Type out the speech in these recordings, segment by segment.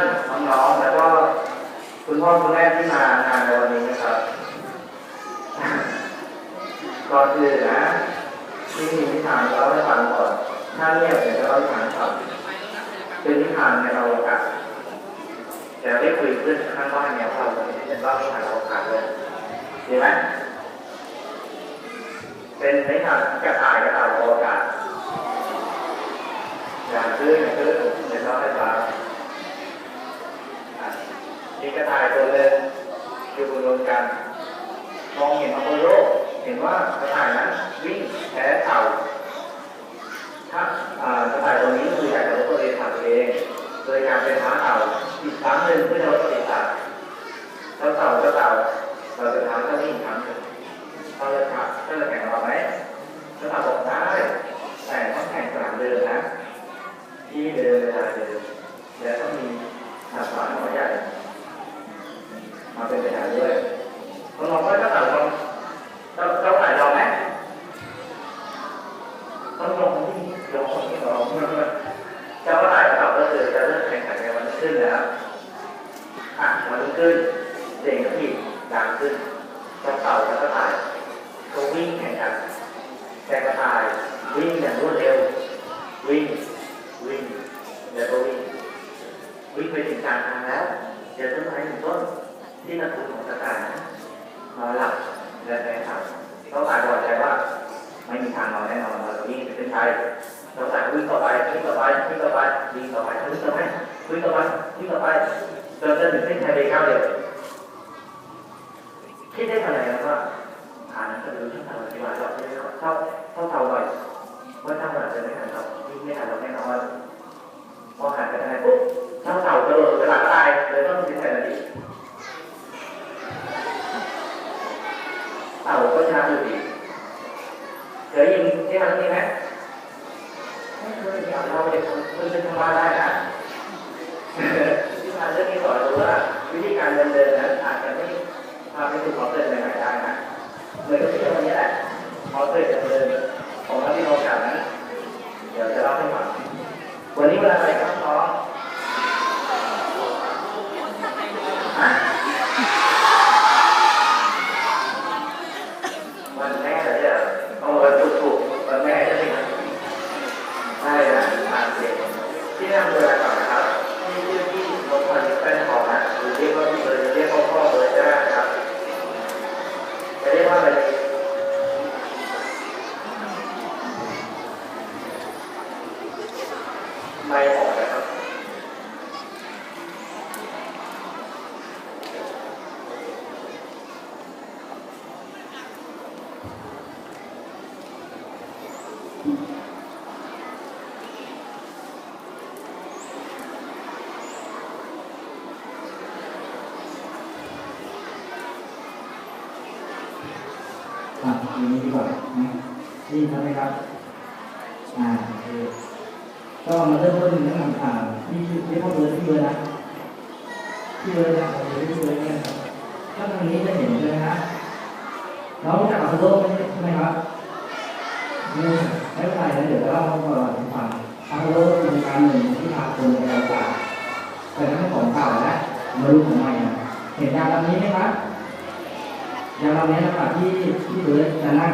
านน้องๆแล้วก็คุณพ่อคุณแม่ที่มางานในวันนี้นะครับก่อนอื่นนะที่มีนิทานเล่าให้ฟังก่อนถ้าเรียกเดี๋ยวจะเล่านิทานให้ฟังเป็นนิทานในอวกาศจะได้คุยเรื่องข้างบ้านเนี่ยเราเป็นเล่านิทานอวกาศเลยดีไหมเป็นนิทานกระต่ายกระต่ายอวกาศอย่างคืออย่างคือเดี๋ยวเล่าให้ฟังอะมีกระต่ายตัวหนึ่งอยู่บนดวงจันทร์ มองเห็นอพอลโลเห็น ว่ากระต่ายนั้นวิ่งแพ้เต่า ถ้าอ่ากระต่ายตัวนี้คืออยากจะลดตัวเองผ่านตัวเอง โดยการเป็นม้าเต่าอีกครั้งหนึ่งเพื่อจะลดตัวเองผ่านเจ้าเต่าเจ้าเต่าเราจะทำเจ้านี้อีกครั้งหนึ่งเราจะทำเราจะแข่งกับเราไหมเจ้าเต่าบอกได้แต่ต้องแข่งสนามเดินนะ ที่เดินเวลาเดินและต้องมีสัตว์ป่าหัวใหญ่ มาเป็นพยานด้วยคุณลองว่าเจ้าเต่าลองเจ้าเจ้าไก่ลองไหมต้องลอง ที่ลองที่ลองเจ้าไก่เต่าก็คือจะเริ่มแข่งขันในวันขึ้นแล้วอะวันขึ้นเด็กก็ผิดดังขึ้นจ้าเต่ากับกระต่ายก็วิ่งแข่งกันแต่กระต่ายวิ่งอย่างรวดเร็ว วิ่งวิ่งแล้วก็วิ่งวิ่งไปถึงกลางทางแล้วเจอต้นไม้หนึ่งต้นที่ตะกุนของกระต่ายนอนหลับและแฟนคลับเขาตายบอกใจว่าไม่มีทางนอนแน่นอนเราวิ่งไปเป็นชัย เราตายวิ่งต่อไปวิ่งต่อไปวิ่งต่อไปวิ่งต่อไปวิ่งต่อไปวิ่งต่อไปวิ่งต่อไปจนจะถึงเส้นชัยไปก้าเดียวคิดได้เท่าไหร่แล้วว่าผ่านก็ดูช่องทางปฏิบัติเราจะเข้าเข้าเท่าบ่อยว่าถ้าเราจะไม่ทันเราวิ่งไม่ทันเราแน่นอนพอหันไปทางไหนปุ๊บช่างเต่ากระโดดไปหลังตายเลยต้องถึงแค่นาทีเต่าก็ชนะอยู่ดีเคยยินที่มันนี่ไหม อยากเราเด็กคนจะทำมาได้นะที่มาเรื่องนี้สอนรู้ว่าวิธีการเดินเดินนั้นอาจจะไม่พาไปสู่ความเดินในไหนได้นะเหมือนกับที่วันนี้แหละพอเคยเดินเดินของนักที่โอกาสนั้นเดี๋ยวจะเล่าให้ฟังวันนี้เวลาไปครับน้องฮะ วันแม่เนี่ยเอาวันถูกถูกวันแม่ใช่ไหมครับใช่นะอ่านเสียง ที่นั่งเรือก่อนนะครับที่ชื่อที่ลงมาที่แป้นของนะหรือเรียกว่าพี่เบอร์เรียกว่าพ่อเบอร์ได้นะครับจะเรียกว่าอะไรดีไม่ออกนะครับ อย่างนี้ดีกว่านะนี่ทำไหมครับอ่าโอเคก็มาเริ่มต้นแนะนำข่าวที่เรียกว่าเบอร์ที่เบอร์นะที่เบอร์นะผมเรียกที่เบอร์เนี่ยถ้าตรงนี้จะเห็นเลยนะเราจักอัลโลใช่ไหมครับนี่ไม่เป็นไรนะเดี๋ยวเราเล่าก่อนให้ฟังอัลโลเป็นการหนึ่งที่พาคนไปอวกาศเป็นทั้งของเก่าและมารู้ของใหม่นะเห็นยานลำนี้ไหมครับ ยานลำนี้นะครับที่ที่เบิร์ดจะนั่ง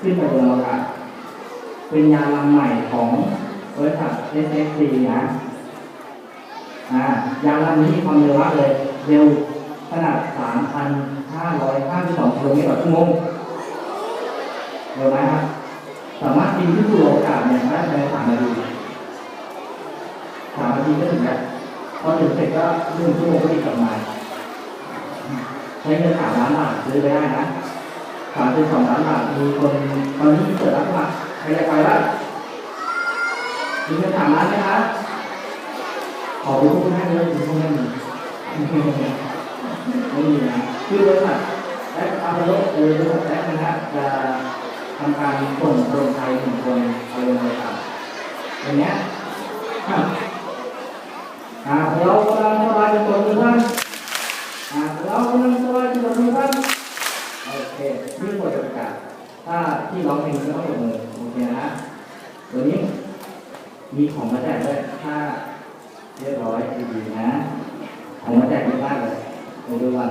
ขึ้นไปบนอวกาศเป็นยานลำใหม่ของบริษัท SXC นะอ่ายานลำนี้มีความเร็วมากเลยเร็วขนาด 3,552กิโลเมตรต่อชั่วโมงเร็วไหมครับสามารถบินขึ้นสู่อวกาศเนี่ยได้ภายในสามนาทีสามนาทีก็ถึงแล้วพอถึงเสร็จก็หนึ่งชั่วโมงก็บินกลับมา ใช้เงินสามล้านบาทซื้อไปได้นะสามสิบสองล้านบาทมีคนตอนนี้เปิดรับสมัครใครจะไปบ้างมีเงินสามล้านไหมครับขอไปพูดให้เลยคุณพูดให้มีไม่มีนะคือบริษัทและอาพโลเออบริษัทและนะครับจะทำการส่งคนไทยหนึ่งคนไปลงบริษัทอย่างเงี้ยอะอ่าเรากำลังสบายเป็นคนหรือเปล่า หากเรากำลังสบายที่เราดูครับโอเคนี่บทประกาศถ้าที่ร้องเพลงก็ต้องยก มีของมาแจกด้วยถ้าเรียบร้อยดีๆนะ ของมาแจกเยอะมากเลยมาดูว่า